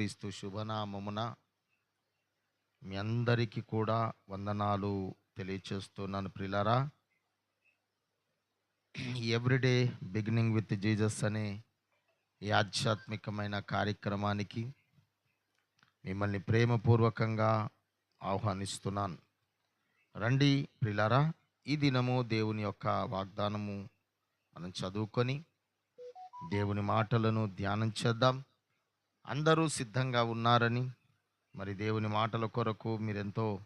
యేసుక్రీస్తు శుభనామమున మీ అందరికీ కూడా వందనాలు తెలియచేస్తున్నాను ప్రిలారా. ఎవ్రీడే బిగినింగ్ విత్ జీసస్ అనే ఈ ఆధ్యాత్మికమైన కార్యక్రమానికి మిమ్మల్ని ప్రేమపూర్వకంగా ఆహ్వానిస్తున్నాను. రండి ప్రిలారా ఈ దినము దేవుని యొక్క వాగ్దానము మనం చదువుకొని దేవుని మాటలను ధ్యానం చేద్దాం. అందరూ సిద్ధంగా ఉన్నారని మరి దేవుని మాటల కొరకు మీరెంతో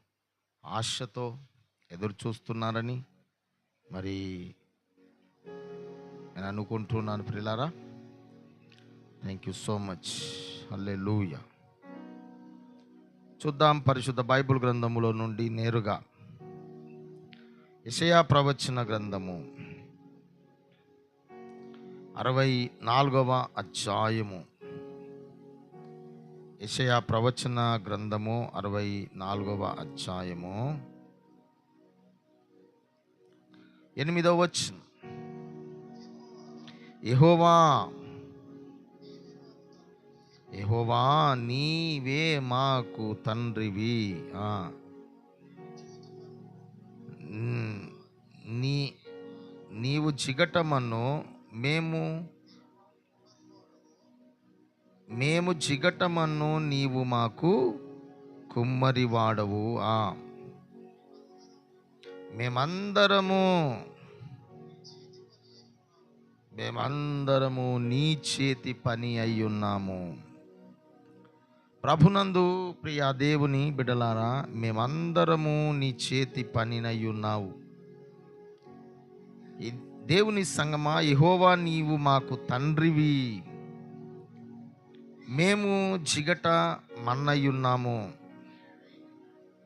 ఆశతో ఎదురు చూస్తున్నారని మరి నేను అనుకుంటున్నాను ప్రిలారా. థ్యాంక్ యూ సో మచ్ అల్లే లూయ చూద్దాం పరిశుద్ధ బైబిల్ గ్రంథములో నుండి నేరుగా ఇషయా ప్రవచన గ్రంథము అరవై నాలుగవ అధ్యాయము. ఇషయా ప్రవచన గ్రంథము అరవై నాలుగవ అధ్యాయము. ఎనిమిదవ వచ్చిన ఎహోవా యెహోవా నీవే మాకు తండ్రివి. నీ నీవు చిగటమను మేము మేము జిగటమన్ను నీవు మాకు కుమ్మరి వాడవు ఆ. మేమందరము మేమందరము నీ చేతి పని అయ్యున్నాము ప్రభునందు ప్రియా దేవుని బిడలారా మేమందరము నీ చేతి పనినయ్యున్నావు ఈ దేవుని సంగమా యెహోవా నీవు మాకు తండ్రివి. మేము జిగట మన్నయ్యున్నాము.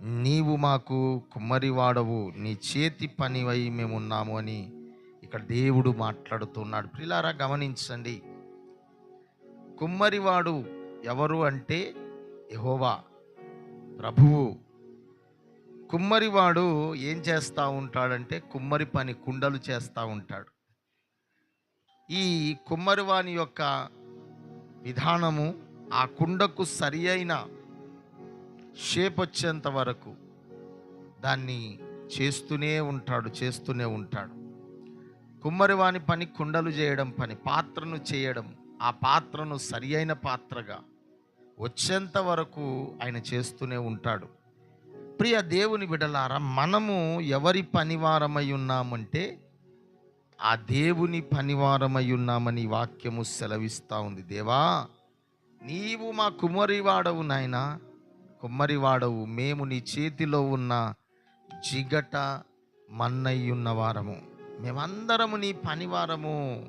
నీవు మాకు కుమ్మరివాడవు. నీ చేతి పనివై మేమున్నాము అని ఇక్కడ దేవుడు మాట్లాడుతున్నాడు. ప్రిలారా గమనించండి. కుమ్మరివాడు ఎవరు అంటే యహోవా ప్రభువు. కుమ్మరివాడు ఏం చేస్తూ ఉంటాడంటే కుమ్మరి పని కుండలు చేస్తూ ఉంటాడు. ఈ కుమ్మరివాని యొక్క విధానము ఆ కుండకు సరి అయిన షేప్ వచ్చేంత వరకు దాన్ని చేస్తూనే ఉంటాడు చేస్తూనే ఉంటాడు. కుమ్మరివాని పని కుండలు చేయడం పని పాత్రను చేయడం ఆ పాత్రను సరి అయిన పాత్రగా వచ్చేంత వరకు ఆయన చేస్తూనే ఉంటాడు. ప్రియ దేవుని బిడలారా మనము ఎవరి పనివారమై ఉన్నామంటే ఆ దేవుని పనివారమై ఉన్నామని వాక్యము సెలవిస్తూ ఉంది. దేవా నీవు మా కుమ్మరివాడవు నాయన. కుమ్మరివాడవు మేము నీ చేతిలో ఉన్న జిగట మన్నయ్యున్న వారము. మేమందరము నీ పనివారము.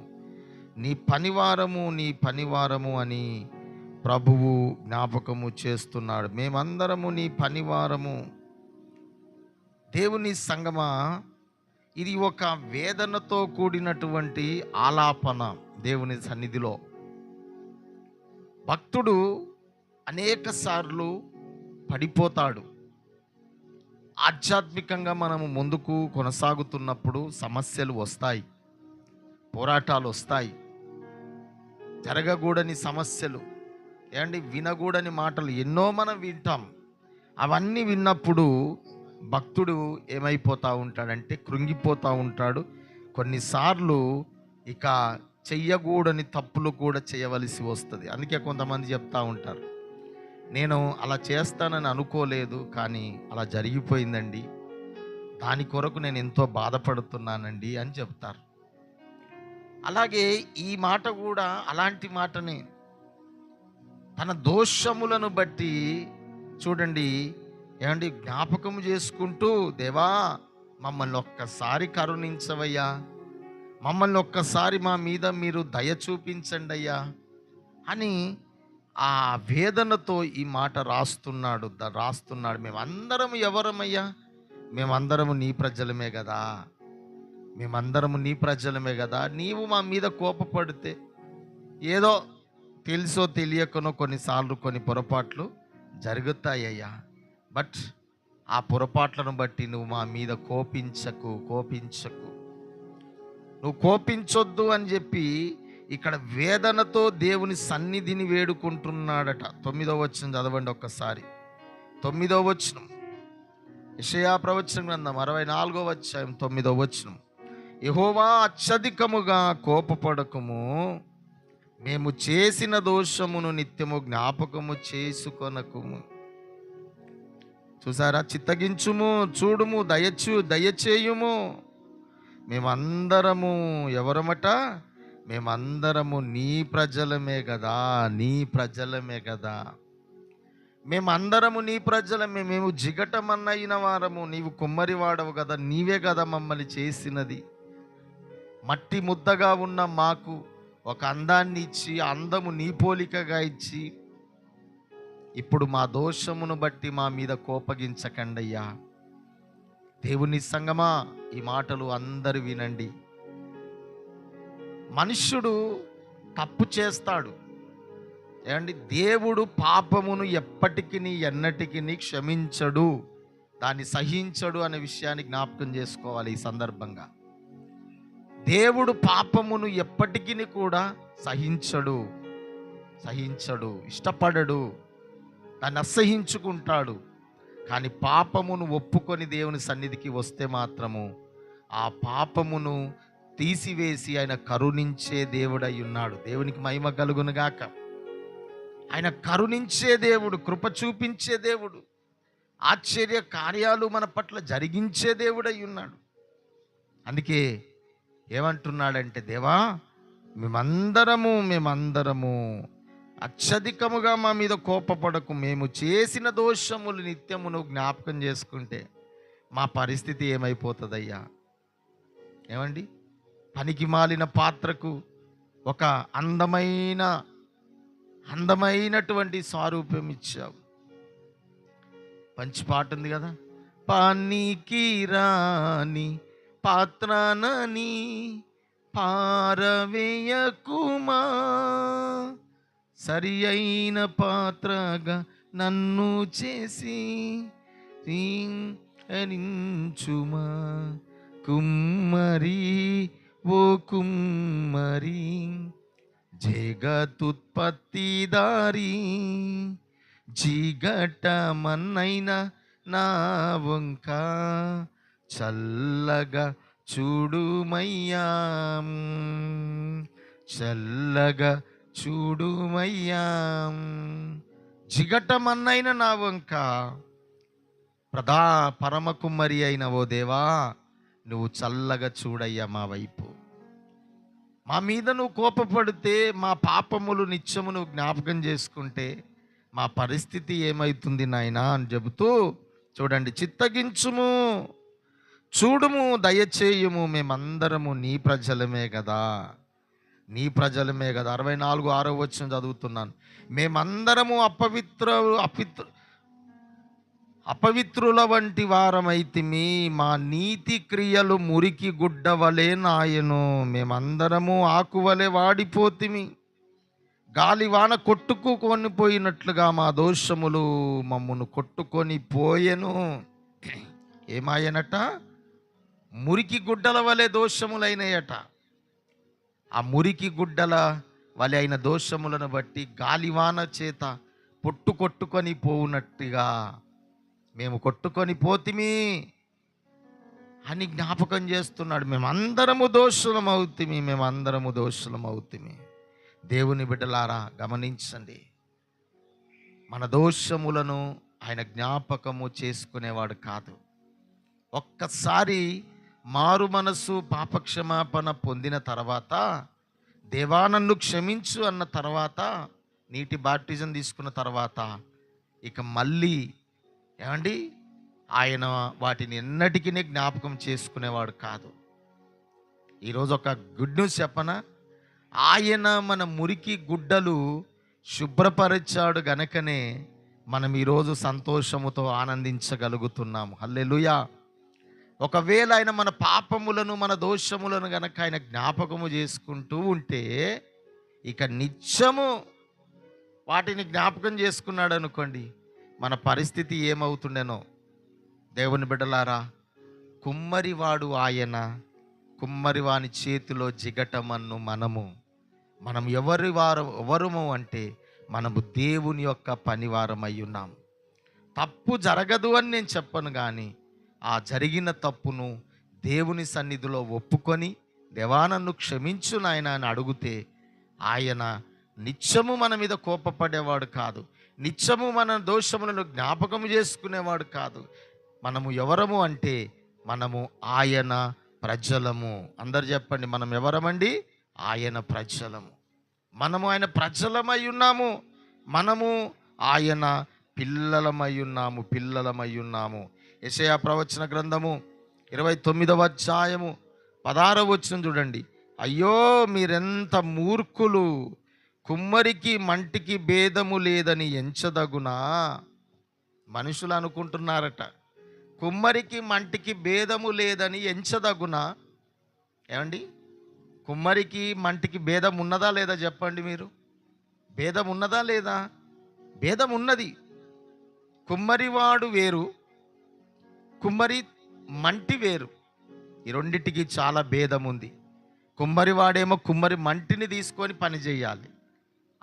నీ పనివారము నీ పనివారము అని ప్రభువు జ్ఞాపకము చేస్తున్నాడు. మేమందరము నీ పనివారము. దేవుని సంగమా ఇది ఒక వేదనతో కూడినటువంటి ఆలాపన దేవుని సన్నిధిలో. భక్తుడు అనేక సార్లు పడిపోతాడు. ఆధ్యాత్మికంగా మనము ముందుకు కొనసాగుతున్నప్పుడు సమస్యలు వస్తాయి పోరాటాలు వస్తాయి జరగకూడని సమస్యలు ఏమండి వినకూడని మాటలు ఎన్నో మనం వింటాం. అవన్నీ విన్నప్పుడు భక్తుడు ఏమైపోతూ ఉంటాడంటే కృంగిపోతూ ఉంటాడు. కొన్నిసార్లు ఇక చెయ్యకూడని తప్పులు కూడా చేయవలసి వస్తుంది. అందుకే కొంతమంది చెప్తూ ఉంటారు. నేను అలా చేస్తానని అనుకోలేదు కానీ అలా జరిగిపోయిందండి. దాని కొరకు నేను ఎంతో బాధపడుతున్నానండి అని చెప్తారు. అలాగే ఈ మాట కూడా అలాంటి మాటనే. తన దోషములను బట్టి చూడండి ఏమండి జ్ఞాపకం చేసుకుంటూ దేవా మమ్మల్ని ఒక్కసారి కరుణించవయ్యా. మమ్మల్ని ఒక్కసారి మా మీద మీరు దయ చూపించండి అయ్యా అని ఆ వేదనతో ఈ మాట రాస్తున్నాడు ద- రాస్తున్నాడు. మేమందరం ఎవరమయ్యా? మేమందరము నీ ప్రజలమే కదా మేమందరము నీ ప్రజలమే కదా నీవు మా మీద కోపపడితే ఏదో తెలుసో తెలియకనో కొన్నిసార్లు కొన్ని పొరపాట్లు జరుగుతాయ్యా బట్ ఆ పొరపాట్లను బట్టి నువ్వు మా మీద కోపించకు కోపించకు. నువ్వు కోపించొద్దు అని చెప్పి ఇక్కడ వేదనతో దేవుని సన్నిధిని వేడుకుంటున్నాడట. తొమ్మిదో వచనం చదవండి ఒక్కసారి. తొమ్మిదో వచనం. యెషయా ప్రవచన గ్రంథం అరవై నాలుగో వచ్చాయం తొమ్మిదో వచనం. యహోవా అత్యధికముగా కోపపడకము. మేము చేసిన దోషమును నిత్యము జ్ఞాపకము చేసుకొనకుము. చూసారా? చిత్తగించుము చూడుము దయచు దయచేయుము. మేమందరము ఎవరమట? మేమందరము నీ ప్రజలమే కదా నీ ప్రజలమే కదా మేమందరము నీ ప్రజలమే మేము జిగటమన్నయిన వారము. నీవు కుమ్మరి వాడవు కదా నీవే కదా మమ్మల్ని చేసినది. మట్టి ముద్దగా ఉన్న మాకు ఒక అందాన్ని ఇచ్చి అందము నీ పోలికగా ఇచ్చి ఇప్పుడు మా దోషమును బట్టి మా మీద కోపగించకండయ్యా. దేవుని సంగమా ఈ మాటలు అందరు వినండి. మనుష్యుడు తప్పు చేస్తాడు. ఏమండి? దేవుడు పాపమును ఎప్పటికీ ఎన్నటికీ క్షమించడు. దాన్ని సహించడు అనే విషయాన్ని జ్ఞాపకం చేసుకోవాలి ఈ సందర్భంగా. దేవుడు పాపమును ఎప్పటికీ కూడా సహించడు. సహించడు. ఇష్టపడడు. దాన్ని అసహించుకుంటాడు. కానీ పాపమును ఒప్పుకొని దేవుని సన్నిధికి వస్తే మాత్రము ఆ పాపమును తీసివేసి ఆయన కరుణించే దేవుడై ఉన్నాడు. దేవునికి మహిమ కలుగునుగాక ఆయన కరుణించే దేవుడు కృప చూపించే దేవుడు ఆశ్చర్య కార్యాలు మన పట్ల జరిగించే దేవుడై ఉన్నాడు. అందుకే ఏమంటున్నాడంటే దేవా మేమందరము మేమందరము అత్యధికముగా మా మీద కోపపడకు. మేము చేసిన దోషములు నిత్యమును జ్ఞాపకం చేసుకుంటే మా పరిస్థితి ఏమైపోతుందయ్యా? ఏమండి? పనికి మాలిన పాత్రకు ఒక అందమైన అందమైనటువంటి స్వరూపం ఇచ్చావు. మంచి పాట ఉంది కదా? పనికి రాని పాత్రనని పారవేయకుమా? సరి అయిన పాత్రగా నన్ను చేసి రించుమా కుమ్మరి ఓ కుమ్మరి జగతుత్పత్తిదారి జిగటమన్నైన నా వంక చల్లగా చూడుమయ్యా. చల్లగా చూడుమయ్యా. జిగటమన్నైన నా వంక. ప్రధా పరమకుమ్మరి అయిన ఓ దేవా నువ్వు చల్లగా చూడయ్యా మా వైపు. మా మీద నువ్వు కోపపడితే మా పాపములు నిత్యము నువ్వు జ్ఞాపకం చేసుకుంటే మా పరిస్థితి ఏమవుతుంది నాయనా అని చెబుతూ చూడండి చిత్తగించుము. చూడుము దయచేయుము మేమందరము నీ ప్రజలమే కదా నీ ప్రజలమే కదా. అరవై నాలుగు ఆరో వచ్చిన చదువుతున్నాను. మేమందరము అపవిత్ర అపిత్ర అపవిత్రుల వంటి వారమైతిమి. మా నీతి క్రియలు మురికి గుడ్డవలే నాయను. మేమందరము ఆకువలే వాడిపోతిమి. గాలి వాన కొట్టుకుకొని పోయినట్లుగా మా దోషములు మమ్మను కొట్టుకొని పోయెను. ఏమాయనట? మురికి గుడ్డల వలె దోషములైనయట. ఆ మురికి గుడ్డల వలె అయిన దోషములను బట్టి గాలివాన చేత పొట్టు కొట్టుకొని పోవునట్టుగా. మేము కొట్టుకొని పోతిమి అని జ్ఞాపకం చేస్తున్నాడు. మేమందరము దోషులం అవుతిమి మేమందరము దోషులం అవుతిమి దేవుని బిడ్డలారా గమనించండి. మన దోషములను ఆయన జ్ఞాపకము చేసుకునేవాడు కాదు. ఒక్కసారి మారు మనసు పాపక్షమాపణ పొందిన తర్వాత దేవా నన్ను క్షమించు అన్న తర్వాత నీటి బాప్టిజం తీసుకున్న తర్వాత ఇక మళ్ళీ ఏమండి? ఆయన వాటిని ఎన్నటికీ జ్ఞాపకం చేసుకునేవాడు కాదు. ఈరోజు ఒక గుడ్ న్యూస్ చెప్పనా? ఆయన మన మురికి గుడ్డలు శుభ్రపరిచాడు గనకనే మనం ఈరోజు సంతోషముతో ఆనందించగలుగుతున్నాము. హల్లెలూయా! ఒకవేళ ఆయన మన పాపములను మన దోషములను గనక ఆయన జ్ఞాపకము చేసుకుంటూ ఉంటే ఇక నిత్యము వాటిని జ్ఞాపకం చేసుకున్నాడు అనుకోండి మన పరిస్థితి ఏమవుతుండెనో. దేవుని బిడ్డలారా కుమ్మరివాడు ఆయన కుమ్మరివాని చేతిలో జిగటమన్ను మనము. మనం ఎవరి వారు ఎవరము అంటే మనము దేవుని యొక్క పనివారమై ఉన్నాం. తప్పు జరగదు అని నేను చెప్పను కానీ ఆ జరిగిన తప్పును దేవుని సన్నిధిలో ఒప్పుకొని దేవా నన్ను క్షమించు నాయన అని అడిగితే ఆయన నిత్యము మన మీద కోపపడేవాడు కాదు. నిత్యము మన దోషములను జ్ఞాపకము చేసుకునేవాడు కాదు. మనము ఎవరము అంటే మనము ఆయన ప్రజలము. అందరు చెప్పండి మనం ఎవరమండి? ఆయన ప్రజలము. మనము ఆయన ప్రజలమై ఉన్నాము. మనము ఆయన పిల్లలమై ఉన్నాము పిల్లలమై ఉన్నాము. యెషయా ప్రవచన గ్రంథము ఇరవై తొమ్మిదవ అధ్యాయము పదారవ వచ్చిన చూడండి. అయ్యో మీరెంత మూర్ఖులు! కుమ్మరికి మంటికి భేదము లేదని ఎంచదగునా? మనుషులు అనుకుంటున్నారట. కుమ్మరికి మంటికి భేదము లేదని ఎంచదగునా? ఏమండి? కుమ్మరికి మంటికి భేదం ఉన్నదా లేదా చెప్పండి మీరు? భేదం ఉన్నదా లేదా? భేదం ఉన్నది కుమ్మరివాడు వేరు కుమ్మరి మంటి వేరు. ఈ రెండింటికి చాలా భేదం ఉంది కుమ్మరివాడేమో కుమ్మరి మంటిని తీసుకొని పని చేయాలి.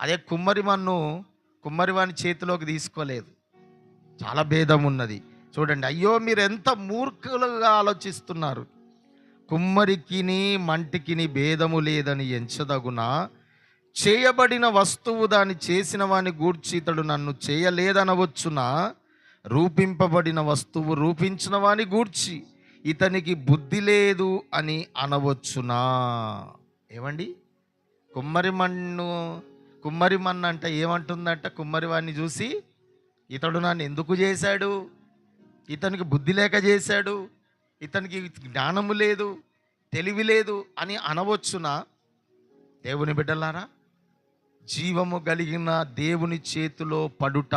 అదే కుమ్మరి మన్ను కుమ్మరివాని చేతిలోకి తీసుకోలేదు. చాలా భేదం ఉన్నది చూడండి అయ్యో మీరు ఎంత మూర్ఖులుగా ఆలోచిస్తున్నారు. కుమ్మరికిని మంటికిని భేదము లేదని ఎంచదగునా? చేయబడిన వస్తువు దాన్ని చేసిన వాని గూర్చి ఇతడు నన్ను చేయలేదనవచ్చునా? రూపింపబడిన వస్తువు రూపించిన వాని గూర్చి ఇతనికి బుద్ధి లేదు అని అనవచ్చునా? ఏమండి? కుమ్మరి మన్ను కుమ్మరి మన్ను అంటే ఏమంటుందంట? కుమ్మరి వాడిని చూసి ఇతడు నన్ను ఎందుకు చేశాడు? ఇతనికి బుద్ధి లేక చేశాడు ఇతనికి జ్ఞానము లేదు తెలివి లేదు అని అనవచ్చునా? దేవుని బిడ్డలారా జీవము కలిగిన దేవుని చేతిలో పడుట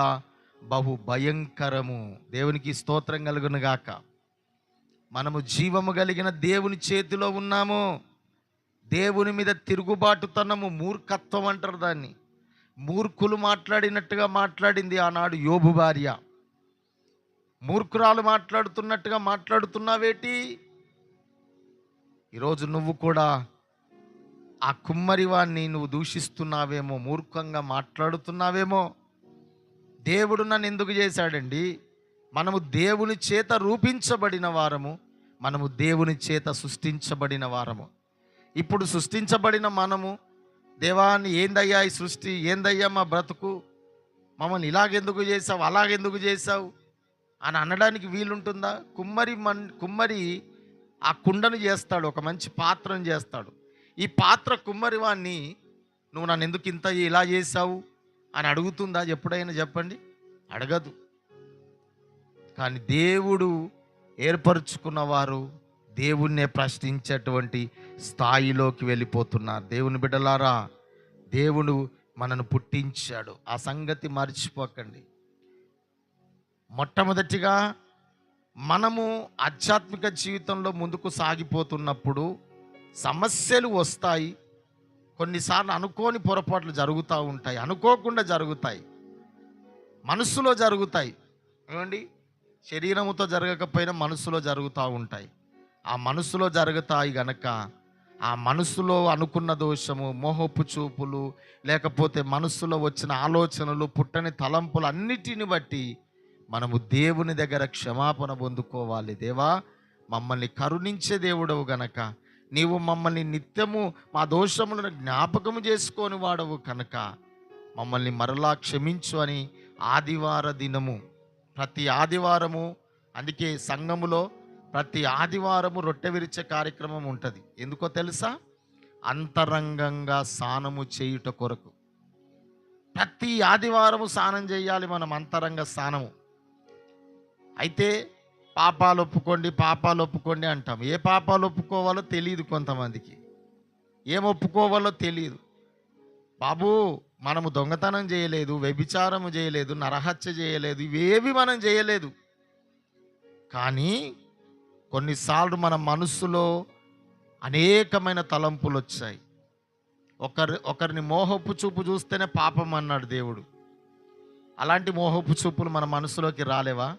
బహు భయంకరము. దేవునికి స్తోత్రం కలుగును గాక మనము జీవము కలిగిన దేవుని చేతిలో ఉన్నాము. దేవుని మీద తిరుగుబాటుతనము మూర్ఖత్వం అంటారు దాన్ని. మూర్ఖులు మాట్లాడినట్టుగా మాట్లాడింది ఆనాడు యోబు భార్య. మూర్ఖురాలు మాట్లాడుతున్నట్టుగా మాట్లాడుతున్నావేటి? ఈరోజు నువ్వు కూడా ఆ కుమ్మరివాన్ని నువ్వు దూషిస్తున్నావేమో మూర్ఖంగా మాట్లాడుతున్నావేమో. దేవుడు నన్ను ఎందుకు చేశాడండి? మనము దేవుని చేత రూపించబడిన వారము మనము దేవుని చేత సృష్టించబడిన వారము. ఇప్పుడు సృష్టించబడిన మనము దేవాన్ని ఏందయ్యా ఈ సృష్టి? ఏందయ్యా మా బ్రతుకు? మమ్మల్ని ఇలాగెందుకు చేసావు అలాగెందుకు చేసావు అని అనడానికి వీలుంటుందా? కుమ్మరి మన్ కుమ్మరి ఆ కుండను చేస్తాడు ఒక మంచి పాత్రను చేస్తాడు. ఈ పాత్ర కుమ్మరి వాణ్ణి నువ్వు నన్ను ఎందుకు ఇంత ఇలా చేసావు అని అడుగుతుందా? ఎప్పుడైనా చెప్పండి. అడగదు. కానీ దేవుడు ఏర్పరచుకున్న వారు దేవుణ్ణే ప్రశ్నించేటువంటి స్థాయిలోకి వెళ్ళిపోతున్నారు. దేవుని బిడ్డలారా దేవుడు మనను పుట్టించాడు. ఆ సంగతి మర్చిపోకండి. మొట్టమొదటిగా మనము ఆధ్యాత్మిక జీవితంలో ముందుకు సాగిపోతున్నప్పుడు సమస్యలు వస్తాయి. కొన్నిసార్లు అనుకోని పొరపాట్లు జరుగుతూ ఉంటాయి. అనుకోకుండా జరుగుతాయి. మనస్సులో జరుగుతాయి. ఏమండి? శరీరముతో జరగకపోయినా మనసులో జరుగుతూ ఉంటాయి. ఆ మనసులో జరుగుతాయి గనక ఆ మనసులో అనుకున్న దోషము మోహపు చూపులు లేకపోతే మనస్సులో వచ్చిన ఆలోచనలు పుట్టని తలంపులు అన్నిటిని బట్టి మనము దేవుని దగ్గర క్షమాపణ పొందుకోవాలి. దేవా మమ్మల్ని కరుణించే దేవుడవు గనక నీవు మమ్మల్ని నిత్యము మా దోషములను జ్ఞాపకము చేసుకొని వాడవు కనుక. మమ్మల్ని మరలా క్షమించు అని ఆదివార దినము. ప్రతి ఆదివారము అందుకే సంఘములో ప్రతి ఆదివారము రొట్టె విరిచే కార్యక్రమం ఉంటుంది. ఎందుకో తెలుసా? అంతరంగంగా స్నానము చేయుట కొరకు. ప్రతి ఆదివారము స్నానం చేయాలి మనం అంతరంగ స్నానము. అయితే పాపాలు ఒప్పుకోండి పాపాలు ఒప్పుకోండి అంటాం. ఏ పాపాలు ఒప్పుకోవాలో తెలియదు కొంతమందికి. ఏం ఒప్పుకోవాలో తెలియదు. బాబు మనము దొంగతనం చేయలేదు వ్యభిచారము చేయలేదు నరహత్య చేయలేదు ఇవేవి మనం చేయలేదు. కానీ కొన్నిసార్లు మన మనస్సులో అనేకమైన తలంపులు వచ్చాయి. ఒకరి ఒకరిని మోహపు చూపు చూస్తేనే పాపం అన్నాడు దేవుడు. అలాంటి మోహపు చూపులు మన మనసులోకి రాలేవా?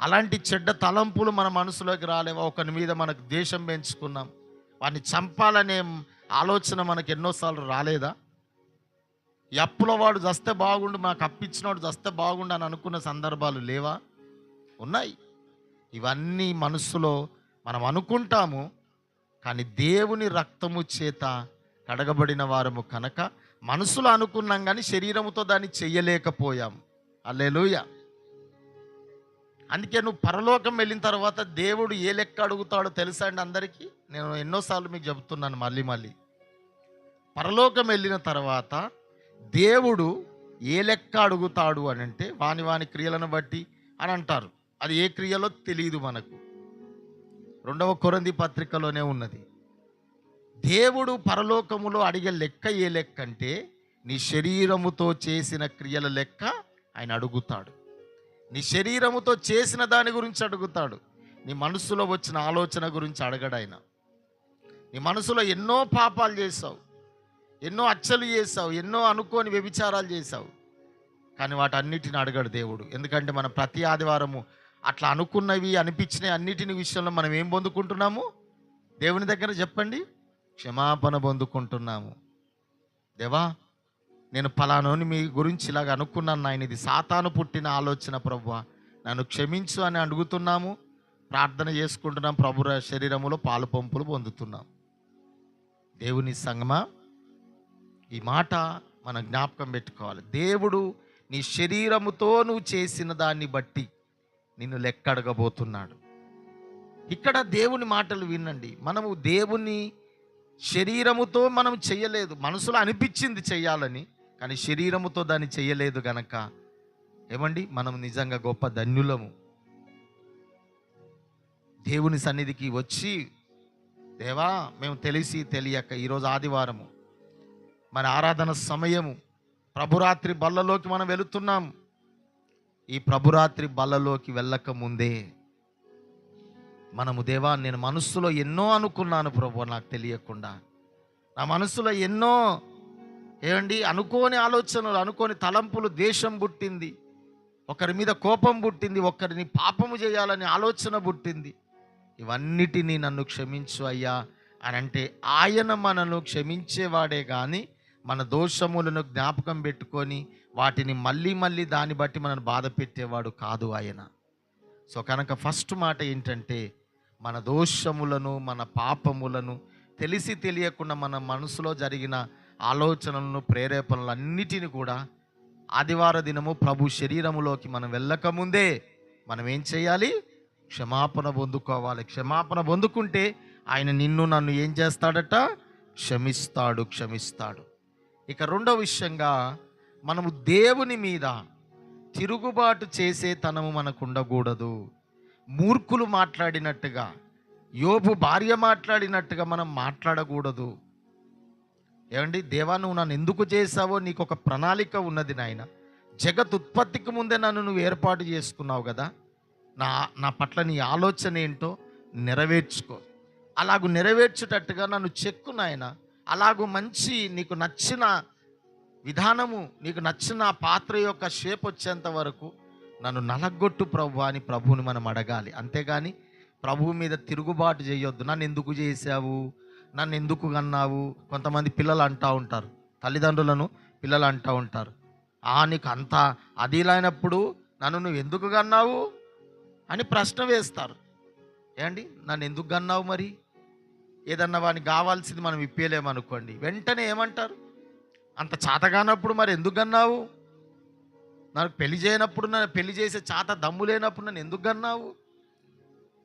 అలాంటి చెడ్డ తలంపులు మన మనసులోకి రాలేవా. ఒకరి మీద మనకు దేశం పెంచుకున్నాం. వాడిని చంపాలనే ఆలోచన మనకు ఎన్నోసార్లు రాలేదా? ఈ అప్పుల వాడు చస్తే బాగుండు మాకు అప్పించినవాడు చస్తే బాగుండు అని అనుకున్న సందర్భాలు లేవా? ఉన్నాయి. ఇవన్నీ మనసులో మనం అనుకుంటాము. కానీ దేవుని రక్తము చేత కడగబడిన వారము కనుక మనసులో అనుకున్నాం కానీ శరీరముతో దాన్ని చెయ్యలేకపోయాం అల్లెలుయా అందుకే నువ్వు పరలోకం వెళ్ళిన తర్వాత దేవుడు ఏ లెక్క అడుగుతాడో తెలుసా అండి అందరికీ? నేను ఎన్నోసార్లు మీకు చెబుతున్నాను మళ్ళీ మళ్ళీ. పరలోకం వెళ్ళిన తర్వాత దేవుడు ఏ లెక్క అడుగుతాడు అని అంటే వాని వాని క్రియలను బట్టి అని అంటారు. అది ఏ క్రియలో తెలియదు మనకు. రెండవ కొరంది పత్రికలోనే ఉన్నది. దేవుడు పరలోకములో అడిగే లెక్క ఏ లెక్క అంటే నీ శరీరముతో చేసిన క్రియల లెక్క ఆయన అడుగుతాడు. నీ శరీరముతో చేసిన దాని గురించి అడుగుతాడు. నీ మనసులో వచ్చిన ఆలోచన గురించి అడగడు ఆయన. నీ మనసులో ఎన్నో పాపాలు చేసావు ఎన్నో అచ్చలు చేసావు ఎన్నో అనుకోని వ్యభిచారాలు చేసావు కానీ వాటన్నిటిని అడగడు దేవుడు. ఎందుకంటే మనం ప్రతి ఆదివారము అట్లా అనుకున్నవి అనిపించినవి అన్నిటిని విషయంలో మనం ఏం పొందుకుంటున్నాము? దేవుని దగ్గర చెప్పండి. క్షమాపణ పొందుకుంటున్నాము. దేవా నేను ఫలానోని మీ గురించి ఇలాగ అనుకున్నాను నాయన. ఇది సాతాను పుట్టిన ఆలోచన ప్రభు నన్ను క్షమించు అని అడుగుతున్నాము. ప్రార్థన చేసుకుంటున్నాం ప్రభు శరీరములో పాలు పంపులు పొందుతున్నాం. దేవుని సంగమా ఈ మాట మనం జ్ఞాపకం పెట్టుకోవాలి. దేవుడు నీ శరీరముతో నువ్వు చేసిన దాన్ని బట్టి నిన్ను లెక్కడగబోతున్నాడు. ఇక్కడ దేవుని మాటలు వినండి. మనము దేవుని శరీరముతో మనం చేయలేదు. మనసులో అనిపించింది చేయాలని కానీ శరీరముతో దాన్ని చేయలేదు గనక ఏమండి? మనం నిజంగా గొప్ప ధన్యులము. దేవుని సన్నిధికి వచ్చి దేవా మేము తెలిసి తెలియక ఈరోజు ఆదివారము. మన ఆరాధన సమయము ప్రభురాత్రి బల్లలోకి మనం వెళుతున్నాం. ఈ ప్రభురాత్రి బల్లలోకి వెళ్ళక ముందే మనము దేవా నేను మనస్సులో ఎన్నో అనుకున్నాను ప్రభు నాకు తెలియకుండా. నా మనసులో ఎన్నో ఏమండి? అనుకోని ఆలోచనలు అనుకోని తలంపులు దేశం పుట్టింది. ఒకరి మీద కోపం పుట్టింది ఒకరిని పాపము చేయాలని ఆలోచన పుట్టింది. ఇవన్నిటినీ నన్ను క్షమించు అయ్యా అని అంటే ఆయన మనను క్షమించేవాడే కానీ మన దోషములను జ్ఞాపకం పెట్టుకొని వాటిని మళ్ళీ మళ్ళీ దాన్ని బట్టి మనను బాధ పెట్టేవాడు కాదు ఆయన. సో కనుక ఫస్ట్ మాట ఏంటంటే మన దోషములను మన పాపములను తెలిసి తెలియకుండా మన మనసులో జరిగిన ఆలోచనలను ప్రేరేపణలు అన్నిటిని కూడా ఆదివార దినము ప్రభు శరీరములోకి మనం వెళ్ళకముందే మనం ఏం చేయాలి? క్షమాపణ పొందుకోవాలి. క్షమాపణ పొందుకుంటే ఆయన నిన్ను నన్ను ఏం చేస్తాడట? క్షమిస్తాడు క్షమిస్తాడు. ఇక రెండో విషయంగా మనము దేవుని మీద తిరుగుబాటు చేసే తనము మనకు ఉండకూడదు మూర్ఖులు మాట్లాడినట్టుగా యోబు భార్య మాట్లాడినట్టుగా మనం మాట్లాడకూడదు. ఏమండి దేవా నువ్వు నన్ను ఎందుకు చేశావో నీకు ఒక ప్రణాళిక ఉన్నది నాయన. జగత్ ఉత్పత్తికి ముందే నన్ను నువ్వు ఏర్పాటు చేసుకున్నావు కదా. నా నా పట్ల నీ ఆలోచన ఏంటో నెరవేర్చుకో. అలాగూ నెరవేర్చేటట్టుగా నన్ను చెక్కు నాయన. అలాగూ మంచి నీకు నచ్చిన విధానము నీకు నచ్చిన పాత్ర యొక్క షేప్ వచ్చేంత వరకు నన్ను నలగొట్టు ప్రభు అని ప్రభువుని మనం అడగాలి. అంతేగాని ప్రభువు మీద తిరుగుబాటు చేయొద్దు. నన్ను ఎందుకు చేసావు నన్ను ఎందుకు అన్నావు కొంతమంది పిల్లలు అంటూ ఉంటారు. తల్లిదండ్రులను పిల్లలు అంటూ ఉంటారు. ఆ నీకు అంత అదిలైనప్పుడు నన్ను నువ్వు ఎందుకు కన్నావు? అని ప్రశ్న వేస్తారు. ఏమండి నన్ను ఎందుకు కన్నావు మరి? ఏదన్నా వానికి కావాల్సింది మనం ఇప్పేయలేమనుకోండి. వెంటనే ఏమంటారు? అంత చాతగానప్పుడు మరి ఎందుకు కన్నావు? నాకు పెళ్ళి చేయనప్పుడు నన్ను పెళ్ళి చేసే చాత దమ్ము లేనప్పుడు నన్ను ఎందుకు కన్నావు?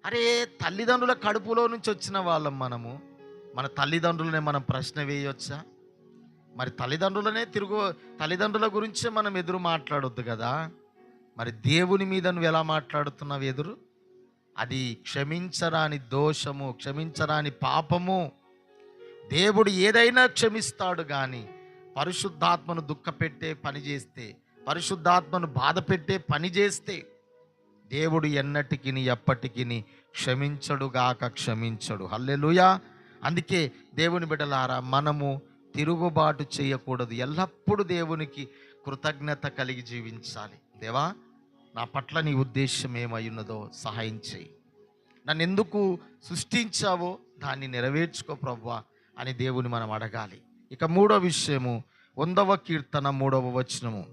అరే తల్లిదండ్రుల కడుపులో నుంచి వచ్చిన వాళ్ళం మనము. మన తల్లిదండ్రులనే మనం ప్రశ్న వేయొచ్చా? మరి తల్లిదండ్రులనే తిరుగు తల్లిదండ్రుల గురించే మనం ఎదురు మాట్లాడొద్దు కదా? మరి దేవుని మీద నువ్వు ఎలా మాట్లాడుతున్నావు ఎదురు? అది క్షమించరాని దోషము క్షమించరాని పాపము. దేవుడు ఏదైనా క్షమిస్తాడు కానీ పరిశుద్ధాత్మను దుఃఖపెట్టే పని చేస్తే పరిశుద్ధాత్మను బాధ పెట్టే పని చేస్తే దేవుడు ఎన్నటికి ఎప్పటికి క్షమించడుగాక క్షమించడు. హల్లెలూయా! అందుకే దేవుని బిడ్డలారా మనము తిరుగుబాటు చేయకూడదు. ఎల్లప్పుడూ దేవునికి కృతజ్ఞత కలిగి జీవించాలి. దేవా నా పట్ల నీ ఉద్దేశం ఏమై ఉన్నదో సహాయం చేయి. నన్ను ఎందుకు సృష్టించావో దాన్ని నెరవేర్చుకో ప్రవ్వా అని దేవుని మనం అడగాలి. ఇక మూడో విషయము వందవ కీర్తన మూడవ వచనము.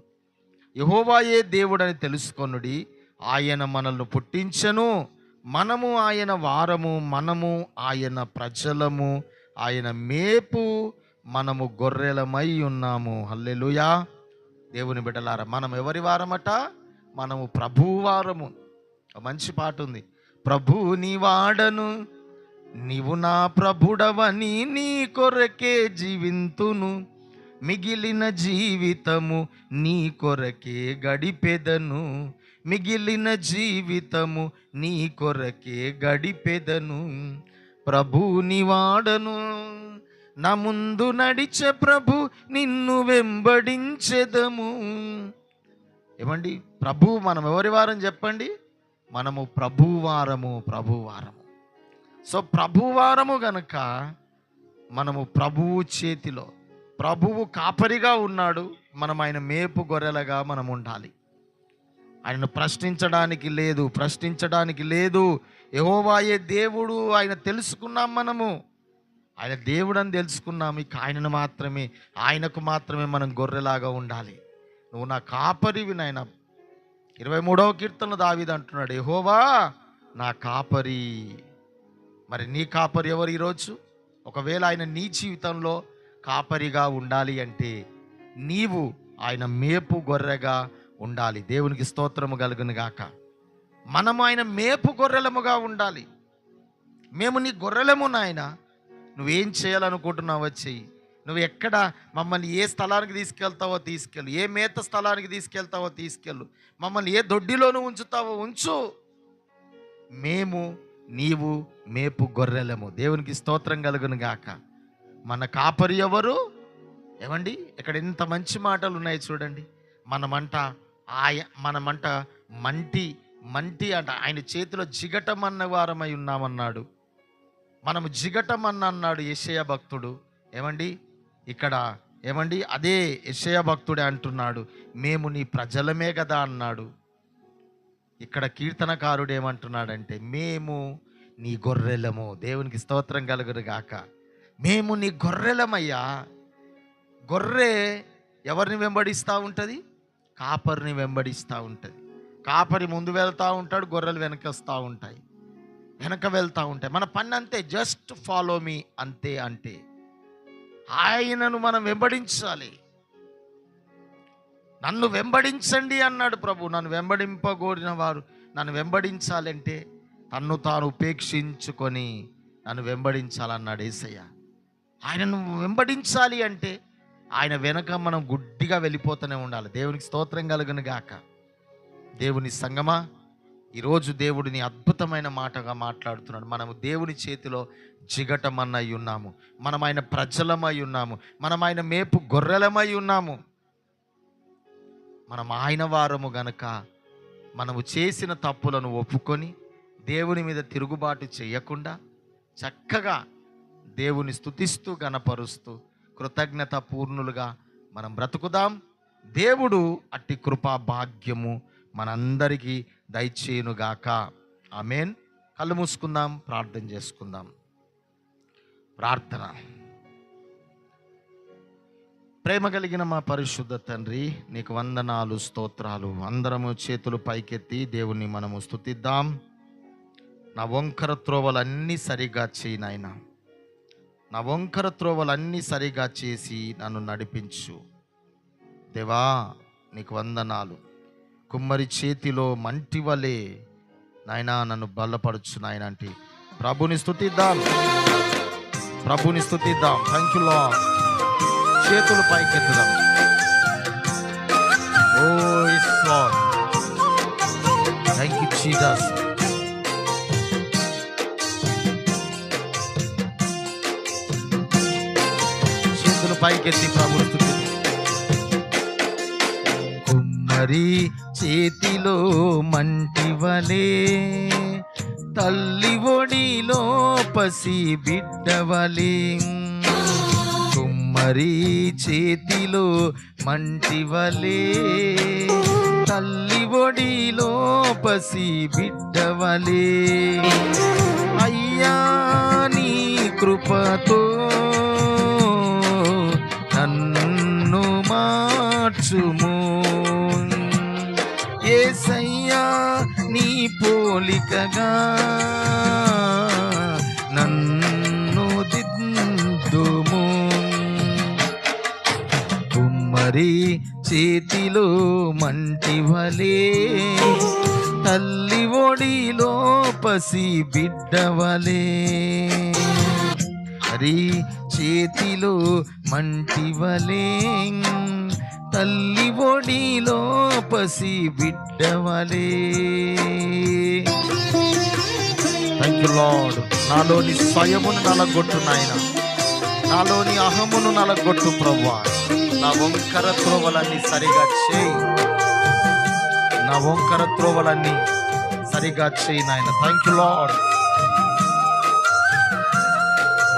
యహోవాయే దేవుడని తెలుసుకొనుడి ఆయన మనల్ని పుట్టించను. మనము ఆయన వారము మనము ఆయన ప్రజలము ఆయన మేపు మనము గొర్రెలమై ఉన్నాము. హల్లెలుయా. దేవుని బిడ్డలారా మనం ఎవరి వారమట? మనము ప్రభువారము మంచి పాట ఉంది ప్రభు నీ వాడను నీవు నా ప్రభుడవని నీ కొరకే జీవింతును. మిగిలిన జీవితము నీ కొరకే గడిపెదను. మిగిలిన జీవితము నీ కొరకే గడిపెదను. ప్రభు నివాడను. నా ముందు నడిచే ప్రభు నిన్ను వెంబడించెదము. ఏమండి? ప్రభు మనం ఎవరి వారం చెప్పండి? మనము ప్రభువారము ప్రభువారము సో ప్రభువారము గనక మనము ప్రభువు చేతిలో ప్రభువు కాపరిగా ఉన్నాడు మనం ఆయన మేపు గొర్రెలుగా మనం ఉండాలి. ఆయనను ప్రశ్నించడానికి లేదు ప్రశ్నించడానికి లేదు. యహోవాయే దేవుడు ఆయన తెలుసుకున్నాం మనము. ఆయన దేవుడు అని తెలుసుకున్నాం. ఇక ఆయనను మాత్రమే ఆయనకు మాత్రమే మనం గొర్రెలాగా ఉండాలి. నువ్వు నా కాపరివి నాయన. ఇరవై మూడవ కీర్తనలో దావిది అంటున్నాడు యహోవా నా కాపరి. మరి నీ కాపరి ఎవరు ఈరోజు? ఒకవేళ ఆయన నీ జీవితంలో కాపరిగా ఉండాలి అంటే నీవు ఆయన మేపు గొర్రెగా ఉండాలి. దేవునికి స్తోత్రము కలుగును గాక. మనము ఆయన మేపు గొర్రెలముగా ఉండాలి. మేము నీ గొర్రెలము నాయన. నువ్వేం చేయాలనుకుంటున్నావో చెయ్యి. నువ్వు ఎక్కడ మమ్మల్ని ఏ స్థలానికి తీసుకెళ్తావో తీసుకెళ్ళు. ఏ మేత స్థలానికి తీసుకెళ్తావో తీసుకెళ్ళు. మమ్మల్ని ఏ దొడ్డిలోనూ ఉంచుతావో ఉంచు. మేము నీవు మేపు గొర్రెలము. దేవునికి స్తోత్రం కలుగును గాక. మన కాపరి ఎవరు? ఏమండి? ఇక్కడ ఇంత మంచి మాటలు ఉన్నాయి చూడండి. మనమంట ఆయ మనమంట మంటి మంటి అంట. ఆయన చేతిలో జిగటమన్న వారమై ఉన్నామన్నాడు. మనము జిగటమన్న అన్నాడు యశయ భక్తుడు. ఏమండి? ఇక్కడ ఏమండి? అదే యశయ భక్తుడే అంటున్నాడు. మేము నీ ప్రజలమే కదా అన్నాడు. ఇక్కడ కీర్తనకారుడు ఏమంటున్నాడంటే మేము నీ గొర్రెలము. దేవునికి స్తోత్రం కలుగురు గాక. మేము నీ గొర్రెలమయ్యా. గొర్రె ఎవరిని వెంబడిస్తూ ఉంటుంది? కాపరిని వెంబడిస్తూ ఉంటుంది. కాపరి ముందు వెళ్తూ ఉంటాడు గొర్రెలు వెనకొస్తూ ఉంటాయి. వెనక వెళ్తూ ఉంటాయి. మన పని అంతే జస్ట్ ఫాలో మీ అంతే అంటే. ఆయనను మనం వెంబడించాలి. నన్ను వెంబడించండి అన్నాడు ప్రభు. నన్ను వెంబడింపగోరిన వారు నన్ను వెంబడించాలంటే తన్ను తాను ఉపేక్షించుకొని నన్ను వెంబడించాలన్నాడు ఏసయ్య. ఆయనను వెంబడించాలి అంటే ఆయన వెనక మనం గుడ్డిగా వెళ్ళిపోతూనే ఉండాలి. దేవునికి స్తోత్రం కలుగును గాక. దేవుని సంగమా ఈరోజు దేవుడిని అద్భుతమైన మాటగా మాట్లాడుతున్నాడు. మనము దేవుని చేతిలో జిగటమన్నై ఉన్నాము. మనం ఆయన ప్రజలమై ఉన్నాము. మనం ఆయన మేపు గొర్రెలమై ఉన్నాము. మనం ఆయన వారము గనక మనము చేసిన తప్పులను ఒప్పుకొని దేవుని మీద తిరుగుబాటు చేయకుండా చక్కగా దేవుని స్థుతిస్తూ గనపరుస్తూ కృతజ్ఞత పూర్ణులుగా మనం బ్రతుకుదాం. దేవుడు అట్టి కృపా భాగ్యము మనందరికీ దయచేయునుగాక. ఆమెన్. కళ్ళు మూసుకుందాం ప్రార్థన చేసుకుందాం. ప్రార్థన. ప్రేమ కలిగిన మా పరిశుద్ధ తండ్రి నీకు వందనాలు స్తోత్రాలు. అందరము చేతులు పైకెత్తి దేవుణ్ణి మనము స్తుతిద్దాం. నా వంకర త్రోవలన్నీ సరిగా చేయనాయనా నా వంకర త్రోవలన్నీ సరిగా చేసి నన్ను నడిపించు. దేవా నీకు వందనాలు. కుమ్మరి చేతిలో మంటి వలె నాయనా నన్ను బలపరచు నాయన అంటే ప్రభుని స్థుతిద్దాం ప్రభుని స్థుతిద్దాం థ్యాంక్ యూ లా చేతులు పైకెత్తుదాం. ఓ ఇస్ థ్యాంక్ యూ జీసస్ పైకెత్తి ప్రభుత్వం కుమ్మరి చేతిలో మంటివలే తల్లి ఒడిలో పసి బిడ్డవలే కుమ్మరి చేతిలో మంటివలే తల్లి ఒడిలో పసి బిడ్డవలే అయ్యా నీ కృపతో మార్చుము ఏసయ్యా నీ పోలికగా నన్ను దిద్దుము కుమ్మరి చేతిలో మంటి వలే తల్లి ఒడిలో పసి బిడ్డవలే హరి చేతిలో మంటి వలే తల్లి ఒడిలో పసి బిడ్డవలే. థ్యాంక్ యూ లార్డ్ నాలోని స్వయమును నలగొట్టు నాయన. నాలోని అహమును నలగొట్టు ప్రవ్వా. నా వంకర త్రోవలన్నీ సరిగా చేయి. నా వంకర త్రోవలన్నీ సరిగా చేయి నాయన. థ్యాంక్ యూ లాడ్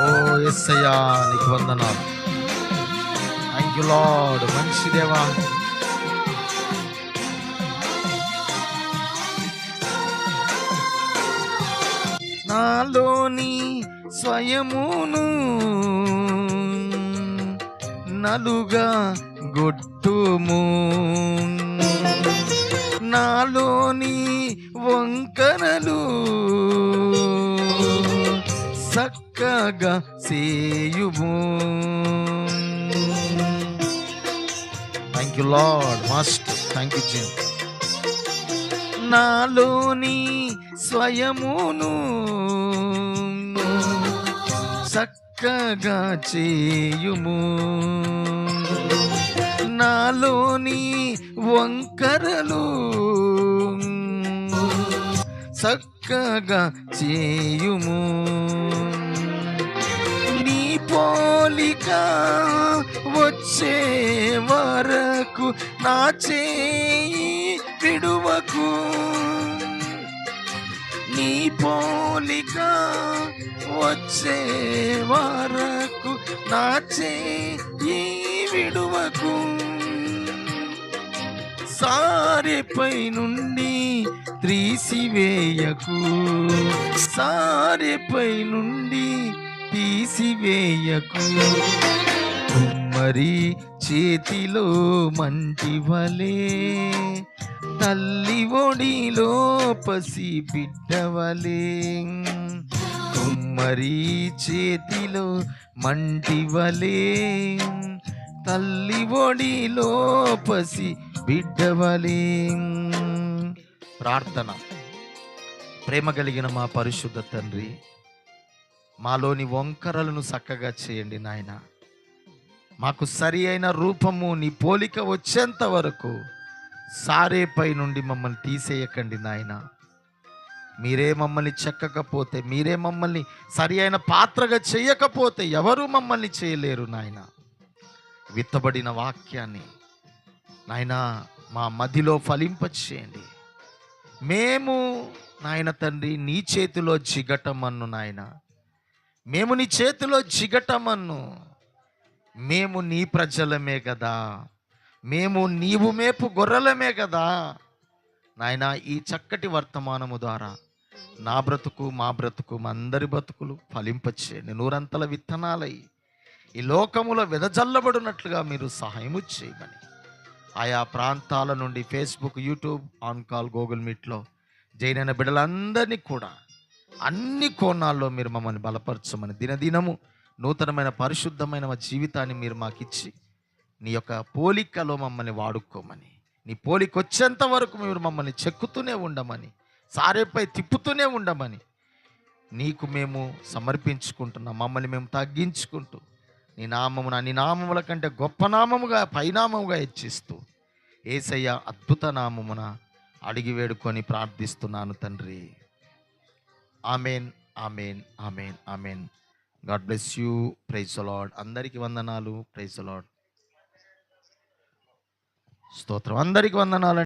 ఓ ఎస్సయ్యా నీకు వందనాలు. థ్యాంక్ యూ లాడ్ మంచి దేవా. నాలోని స్వయమును నలుగా గొట్టుము. నాలోని వంకరలు చక్కగా సేయుము you Lord master thank you gym నాలోని స్వయమును చక్కగా చేయుము. నాలోని వంకరలు చక్కగా చేయుము. పోలిక వచ్చే వరకు నా చేయి విడువకు. నీ పోలిక వచ్చే వరకు నా చేయి విడువకు. సారెపై నుండి త్రీసివేయకు. సారెపై నుండి తీసివేయకు. కుమ్మరి చేతిలో మంటి వలే. తల్లి ఒడిలో పసి బిడ్డవలే కుమ్మరి చేతిలో మంటి వలే. తల్లి ఒడిలో పసి బిడ్డవలే ప్రార్థన. ప్రేమ కలిగిన మా పరిశుద్ధ తండ్రి మాలోని వంకరలను చక్కగా చేయండి నాయన. మాకు సరి అయిన రూపము నీ పోలిక వచ్చేంత వరకు సారేపై నుండి మమ్మల్ని తీసేయకండి నాయన. మీరే మమ్మల్ని చెక్కకపోతే మీరే మమ్మల్ని సరి అయిన పాత్రగా చేయకపోతే ఎవరు మమ్మల్ని చేయలేరు నాయన. విత్తబడిన వాక్యాన్ని నాయన మా మదిలో ఫలింపచేయండి మేము నాయన తండ్రి నీ చేతిలో జిగటమన్ను నాయన. మేము నీ చేతిలో జిగటమన్ను. మేము నీ ప్రజలమే కదా. మేము నీవు మేపు గొర్రెలమే కదా. నాయన ఈ చక్కటి వర్తమానము ద్వారా నా బ్రతుకు మా బ్రతుకు మా అందరి బ్రతుకులు ఫలింపచేయండి. నూరంతల విత్తనాలై ఈ లోకములో వెదజల్లబడినట్లుగా మీరు సహాయము చేయమని. ఆయా ప్రాంతాల నుండి Facebook YouTube on call Google మీట్లో జైనైన బిడ్డలందరినీ కూడా అన్ని కోణాల్లో మీరు మమ్మల్ని బలపరచమని దినదినము నూతనమైన పరిశుద్ధమైన మా జీవితాన్ని మీరు మాకిచ్చి నీ యొక్క పోలికలో మమ్మల్ని వాడుకోమని నీ పోలిక వచ్చేంత వరకు మీరు మమ్మల్ని చెక్కుతూనే ఉండమని సారేపై తిప్పుతూనే ఉండమని నీకు మేము సమర్పించుకుంటున్నాం మమ్మల్ని మేము తగ్గించుకుంటూ నీ నామమున నీ నామముల కంటే గొప్ప నామముగా పైనామముగా హెచ్చిస్తూ ఏసయ్య అద్భుత నామమున అడిగి వేడుకొని ప్రార్థిస్తున్నాను తండ్రి. Amen amen amen amen God bless you praise the Lord అందరికి వందనాలు ప్రైజ్ అలాడ్ స్తోత్రం అందరికి వందనాలు